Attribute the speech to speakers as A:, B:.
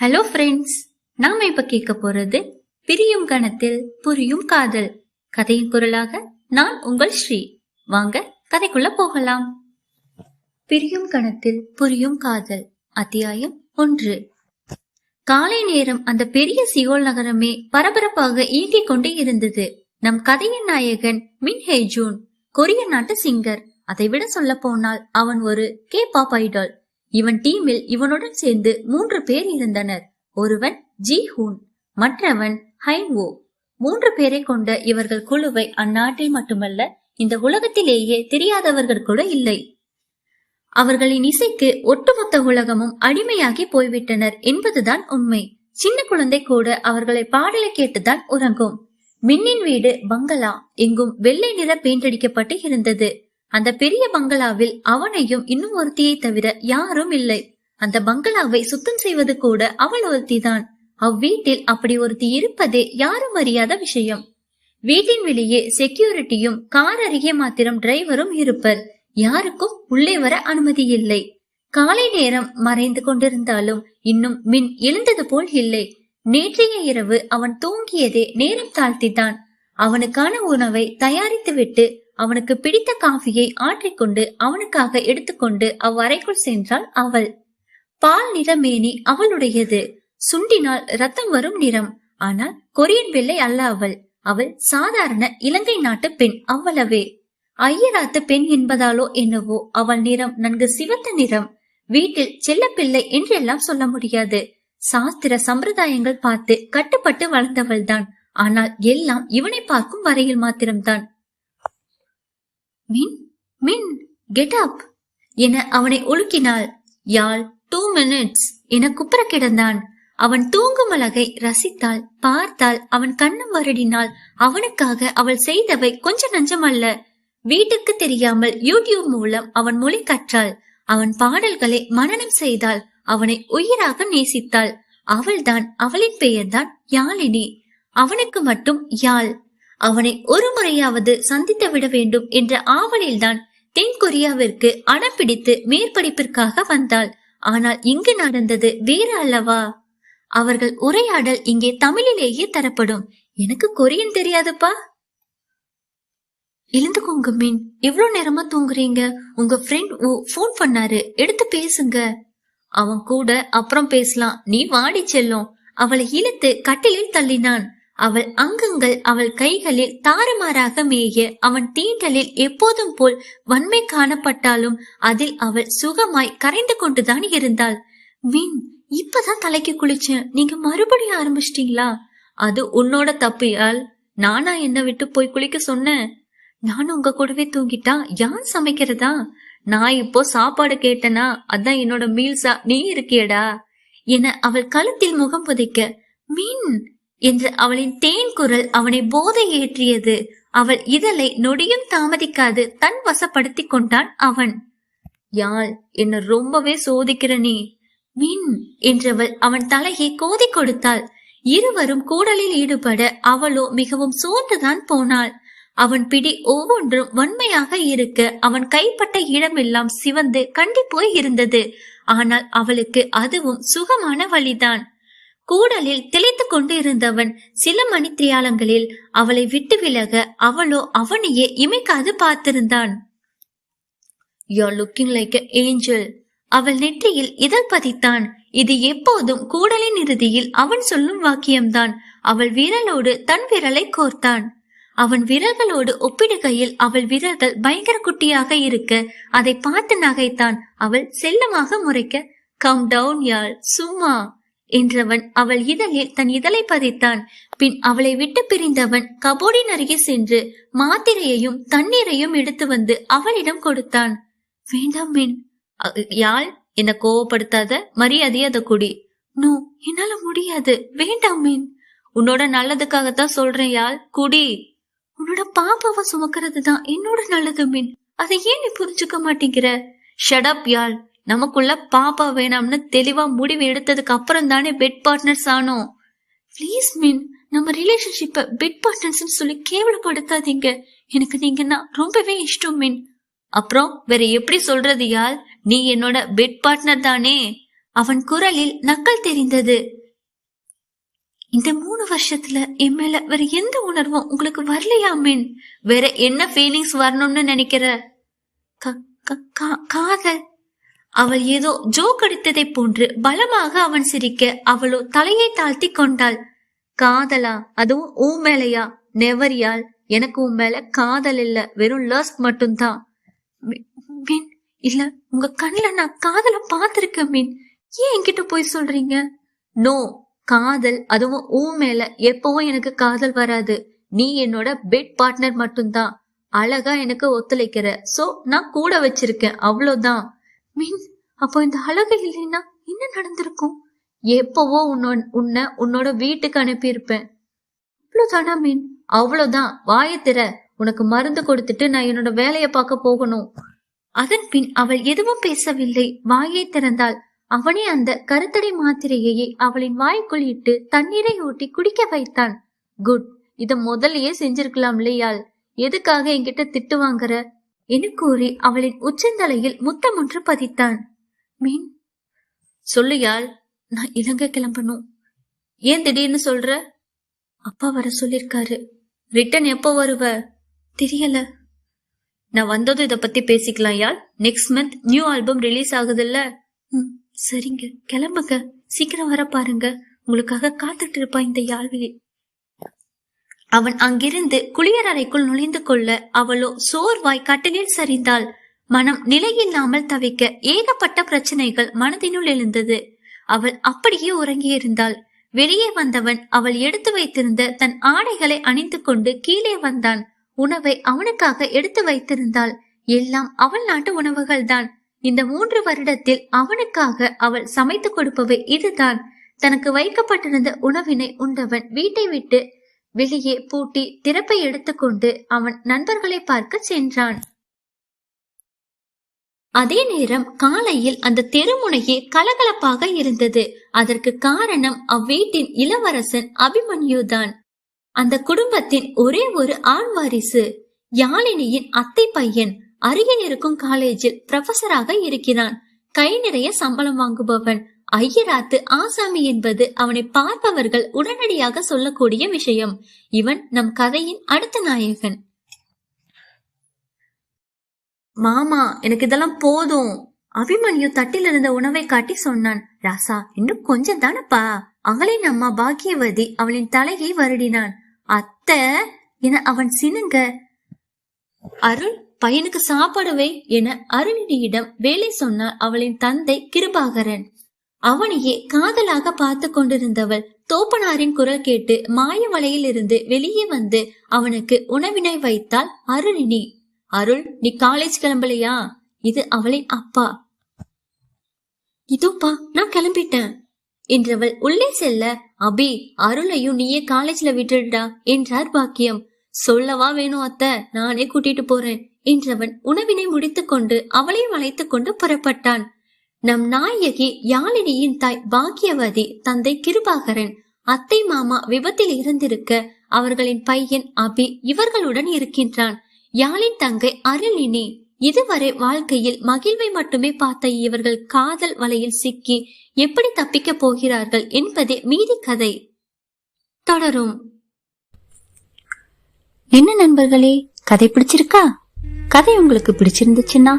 A: Hello friends நாம இப்ப கேட்க போறது பிரியும் கணத்தில் புரியும் காதல். கதையின் குரலாக நான் உங்கள் ஸ்ரீ. வாங்க கதைக்குள்ள போகலாம். பிரியும் கணத்தில் புரியும் காதல் அத்தியாயம் ஒன்று. காலை நேரம் அந்த பெரிய சியோல் நகரமே பரபரப்பாக இயங்கிக் கொண்டே இருந்தது. நம் கதையின் நாயகன் மின் ஹேஜூன் கொரிய நாட்டு சிங்கர். அதைவிட சொல்ல போனால் அவன் ஒரு கே பாப் ஐடால் இவன் டீமில் இவனுடன் சேர்ந்து மூன்று பேர் இருந்தனர். ஒருவன் ஜி ஹூன் மற்றவன் ஹைன் ஓ மூன்று பேரை கொண்ட இவர்கள் குழுவை அந்நாட்டில் மட்டுமல்ல இந்த உலகத்திலேயே தெரியாதவர்கள் கூட இல்லை. அவர்களின் இசைக்கு ஒட்டுமொத்த உலகமும் அடிமையாகி போய்விட்டனர் என்பதுதான் உண்மை. சின்ன குழந்தை கூட அவர்களை பாடலை கேட்டுதான் உறங்கும். மின்னின் வீடு பங்களா. எங்கும் வெள்ளை நிற பெயிண்ட் அடிக்கப்பட்டு இருந்தது. அந்த பெரிய பங்களாவில் அவனையும் இன்னும் ஒருத்தியை தவிர யாரும் இல்லை. அந்த பங்களாவை சுத்தம் செய்வது கூட அவள் ஒருத்திதான். அவ்வீட்டில் அப்படி ஒருத்தி இருப்பதே யாரும் அறியாத விஷயம். வீட்டின் வெளியே செக்யூரிட்டியும் கார் அருகே மாத்திரம் டிரைவரும் இருப்பர். யாருக்கும் உள்ளே வர அனுமதி இல்லை. காலை நேரம் மறைந்து கொண்டிருந்தாலும் இன்னும் மின் எழுந்தது போல் இல்லை. நேற்றைய இரவு அவன் தூங்கியதே நேரம் தாழ்த்தித்தான். அவனுக்கான உணவை தயாரித்துவிட்டு அவனுக்கு பிடித்த காஃபியை ஆற்றிக்கொண்டு அவனுக்காக எடுத்துக்கொண்டு அவ்வறைக்குள் சென்றாள் அவள். பால் நிறமேனி அவளுடையது. சுண்டினால் ரத்தம் வரும் நிறம். ஆனால் கொரியன் வெள்ளை அல்ல அவள். அவள் சாதாரண இலங்கை நாட்டு பெண் அவ்வளவே. ஐயராத்து பெண் என்பதாலோ என்னவோ அவள் நிறம் நன்கு சிவந்த நிறம். வீட்டில் செல்லப்பிள்ளை என்றெல்லாம் சொல்ல முடியாது. சாஸ்திர சம்பிரதாயங்கள் பார்த்து கட்டுப்பட்டு வளர்ந்தவள்தான். ஆனால் எல்லாம் இவனை பார்க்கும் வரையில் மாத்திரம்தான். மின் மின் கெட் அப் என அவனை ஒழுக்கினாள். யாழ் டூ மினிட்ஸ் என குப்புற கிடந்தான். அவன் தூங்கும் அழகை ரசித்தாள் பார்த்தாள் அவன் கண்ணம் வருடினாள். அவனுக்காக அவள் செய்தவை கொஞ்சம் நஞ்சம் அல்ல வீட்டுக்கு தெரியாமல் யூடியூப் மூலம் அவன் மொழி கற்றாள். அவன் பாடல்களை மனனம் செய்தாள். அவனை உயிராக நேசித்தாள். அவள்தான் அவளின் பெயர்தான் யாழினி. அவனுக்கு மட்டும் யாழ். அவனை ஒரு முறையாவது சந்தித்து விட வேண்டும் என்ற ஆவலில்தான் தென் கொரியாவிற்கு அடம் பிடித்து மேற்படிப்பிற்காக வந்தாள். ஆனால் இங்கு நடந்தது வேறு அல்லவா? அவர்கள் உரையாடல் இங்கே தமிழிலேயே தரப்படும். எனக்கு கொரியன் தெரியாதுப்பா. எழுந்துக்கோங்க மீன். எவ்வளவு நேரமா தூங்குறீங்க? உங்க ஃப்ரெண்ட் ஃபோன் பண்ணாரு. எடுத்து பேசுங்க. அவன் கூட அப்புறம் பேசலாம். நீ வாடி செல்லும். அவளை இழுத்து கட்டிலில் தள்ளினான். அவள் அங்கங்கள் அவள் கைகளில் தாறுமாறாக மேய அவன் தீண்டலில் எப்போதும் போல் வன்மை காணப்பட்டாலும் அதில் அவள் சுகமாய் கரைந்து கொண்டுதான் இருந்தாள். மீன் இப்பதான் தலைக்கு குளிச்சேன் நீங்க மறுபடியும் ஆரம்பிச்சிட்டீங்களா? அது உன்னோட தப்பியால் நானா என்ன விட்டு போய் குளிக்க சொன்னேன் நானும் உங்க கூடவே தூங்கிட்டா யான் சமைக்கிறதா? நான் இப்போ சாப்பாடு கேட்டனா அதான் என்னோட மீல்ஸா நீ இருக்கியடா? என அவள் கழுத்தில் முகம் புதைக்க மீன் என்று அவளின் தேன் குரல் அவனை போதை ஏற்றியது அவள் இதழை நொடியும் தாமதிக்காது தன் வசப்படுத்திக் கொண்டான் அவன். யாழ் என்ன ரொம்பவே சோதிக்கிற நீ. மின் என்றவள் அவன் தலையை கோதி கொடுத்தாள். இருவரும் கூடலில் ஈடுபட அவளோ மிகவும் சோர்ந்துதான் போனாள். அவன் பிடி ஒவ்வொன்றும் வன்மையாக இருக்க அவன் கைப்பட்ட இடமெல்லாம் சிவந்து கண்டி போய் இருந்தது. ஆனால் அவளுக்கு அதுவும் சுகமான வழிதான். கூடலில் திளைத்துக் கொண்டிருந்தவன் சில மணித்தியாலங்களில் அவளை விட்டு விலக அவளோ அவனையே இமைக்காது பார்த்திருந்தான். யூஆர் லுக்கிங் லைக் ஏஞ்சல் அவள் நெற்றியில் இதழ் பதித்தான். இது எப்போதும் கூடலின் இறுதியில் அவன் சொல்லும் வாக்கியம்தான். அவள் விரலோடு தன் விரலை கோர்த்தான். அவன் விரல்களோடு ஒப்பிடுகையில் அவள் விரல்கள் பயங்கர குட்டியாக இருக்க அதை பார்த்து நகைத்தான். அவள் செல்லமாக முறைக்க கம் டவுன் யாழ் சும்மா. என்றவன் அவள் இதழில் தன் இதழை பதித்தான். பின் அவளை விட்டு பிரிந்தவன் கபோர்டின் அருகே சென்று மாத்திரையையும் தண்ணீரையும் எடுத்து வந்து அவளிடம் கொடுத்தான். வேண்டாம் மின் யாழ் என்ன கோவப்படுத்தாத மரியாதையை அதை குடி. நோ என்னால முடியாது. வேண்டாம் மீன் உன்னோட நல்லதுக்காகத்தான் சொல்றேன் யாழ். குடி. உன்னோட பாப்பாவை சுமக்கிறது தான் என்னோட நல்லது மீன் அதை ஏன் நீ புரிஞ்சுக்க மாட்டேங்கிற? Shut up Yazh. நமக்குள்ள பாப்பா வேணாம்னு தெளிவா முடிவு எடுத்ததுக்கு அப்புறம் தானே பெட் பார்ட்னர்ஸ் ஆனோம். ப்ளீஸ் மீன் நம்ம ரிலேஷன்ஷிப்ப பெட் பார்ட்னர்ஸ்னு சொல்லி கேவலப்படுத்தாதீங்க. எனக்கு நீங்கன்னா ரொம்பவே இஷ்டம் மீன் அப்புறம் வேற எப்படி சொல்றது யாழ் நீ என்னோட பெட் பார்ட்னர் தானே. அவன் குரலில் நக்கல் தெரிந்தது. இந்த மூணு வருஷத்துல என் மேல வேற எந்த உணர்வும் உங்களுக்கு வரலையா மீன் வேற என்ன ஃபீலிங்ஸ் வரணும்னு நினைக்கிற? க- க- காதல். அவள் ஏதோ ஜோக் அடித்ததை போன்று பலமாக அவன் சிரிக்க அவளோ தலையை தாழ்த்தி கொண்டாள். காதலா? அதுவும் ஊ மேலையா? நெவரியால் எனக்கு உன் மேல காதல் இல்ல. வெறும் லஸ்ட் மட்டும்தான் மீன் இல்ல. உங்க கண்ணுல நான் காதல பாத்திருக்கேன் மீன். ஏன் என்கிட்ட போய் சொல்றீங்க? நோ. காதல் அதுவும் ஊ மேல. எப்பவும் எனக்கு காதல் வராது. நீ என்னோட பெட் பார்ட்னர் மட்டும்தான் அழகா எனக்கு ஒத்துழைக்கிற. சோ நான் கூட வச்சிருக்கேன். அவ்வளவுதான் மீன் அப்போ இந்த அழகு இல்லைன்னா என்ன நடந்திருக்கும்? எப்பவோ உன்னோட உன்னை உன்னோட வீட்டுக்கு அனுப்பியிருப்பேன். அவ்வளவுதானா மீன்? அவ்வளவுதான். வாயை திற. உனக்கு மருந்து கொடுத்துட்டு நான் என்னோட வேலையை பார்க்க போகணும். அதன் பின் அவள் எதுவும் பேசவில்லை. வாயை திறந்தாள். அவனே அந்த கருத்தடை மாத்திரையை அவளின் வாய்க்குள் இட்டு தண்ணீரை ஊட்டி குடிக்க வைத்தான். குட். இத முதல்லயே செஞ்சிருக்கலாம் இல்லையாள் எதுக்காக என்கிட்ட திட்டு வாங்குற? என கூறி அவளின் உச்சந்தலையில் முத்தம் ஒன்று பதித்தான். மீன் சொல்லுயாள் நான் இலங்கை கிளம்பணும். ஏன் திடீர்னு சொல்ற? அப்பா வர சொல்லிருக்காரு. ரிட்டன் எப்போ வருவ? தெரியல. நான் வந்ததும் இத பத்தி பேசிக்கலாம் Yazh next month new album release ஆகுதுல்ல? ம் சரிங்க. கிளம்புங்க. சீக்கிரம் வர பாருங்க. உங்களுக்காக காத்துட்டு இருப்பா இந்த யாழ்விழி. அவன் அங்கிருந்து குளியர் அறைக்குள் நுழைந்து கொள்ள அவளோ சோர்வாய் கட்டிலில் சரிந்தாள். மனம் நிலையில்லாமல் தவிக்க ஏகப்பட்ட பிரச்சனைகள் மனதினுள் எழுந்தது. அவள் அப்படியே உறங்கியிருந்தாள். வெளியே வந்தவன் அவள் எடுத்து வைத்திருந்த தன் ஆடைகளை அணிந்து கொண்டு கீழே வந்தான். உணவை அவனுக்காக எடுத்து வைத்திருந்தாள். எல்லாம் அவள் நாட்டு உணவுகள்தான். இந்த மூன்று வருடத்தில் அவனுக்காக அவள் சமைத்து கொடுப்பவை இதுதான். தனக்கு வைக்கப்பட்டிருந்த உணவினை உண்டவன் வீட்டை விட்டு வெளியே பூட்டி திறப்பை எடுத்துக்கொண்டு அவன் நண்பர்களை பார்க்க சென்றான். அதே நேரம் காலையில் அந்த தெருமுனையே கலகலப்பாக இருந்தது. அதற்கு காரணம் அவ்வீட்டின் இளவரசன் அபிமன்யுதான். அந்த குடும்பத்தின் ஒரே ஒரு ஆண் வாரிசு யாழினியின் அத்தை பையன் அருகில் இருக்கும் காலேஜில் ப்ரொஃபசராக இருக்கிறான். கை நிறைய சம்பளம் வாங்குபவன் ஐயராத்து ஆசாமி என்பது அவனை பார்ப்பவர்கள் உடனடியாக சொல்லக்கூடிய விஷயம். இவன் நம் கதையின் அடுத்த நாயகன். மாமா எனக்கு இதெல்லாம் போதும். அபிமன்யு தட்டில் இருந்த உணவை காட்டி சொன்னான். ராசா இன்னும் கொஞ்சம் தானப்பா. அவளின் அம்மா பாக்கியவதி அவளின் தலையை வருடினான். அத்தை என அவன் சினுங்க. அருள் பையனுக்கு சாப்பாடுவே என அருளினியிடம் வேலை சொன்னார் அவளின் தந்தை கிருபாகரன். அவனையே காதலாக பார்த்து கொண்டிருந்தவள் தோப்பனாரின் குரல் கேட்டு மாய வலையில் இருந்து வெளியே வந்து அவனுக்கு உணவினை வைத்தாள் அருளினி அருள் நீ காலேஜ் கிளம்பலையா? இது அவளின் அப்பா. இதோப்பா நான் கிளம்பிட்டேன். என்றவள் உள்ளே செல்ல அபி அருளையும் நீயே காலேஜ்ல விட்டுடுடா என்றார் பாக்கியம். சொல்லவா வேணும் அத்தை நானே கூட்டிட்டு போறேன் என்றவன் உணவினை முடித்துக்கொண்டு அவளையும் அழைத்துக் கொண்டு புறப்பட்டான். நம் நாயகி யாழினியின் தாய் பாக்கியவதி தந்தை கிருபாகரன். அத்தை மாமா விபத்தில் இருந்திருக்க அவர்களின் பையன் அபி இவர்களுடன் இருக்கின்றான். யாழின் தங்கை அருளினி. இதுவரை வாழ்க்கையில் மகிழ்வை மட்டுமே பார்த்த இவர்கள் காதல் வலையில் சிக்கி எப்படி தப்பிக்கப் போகிறார்கள் என்பதே மீதி கதை. தொடரும்.
B: என்ன நண்பர்களே கதை பிடிச்சிருக்கா? கதை உங்களுக்கு பிடிச்சிருந்துச்சுன்னா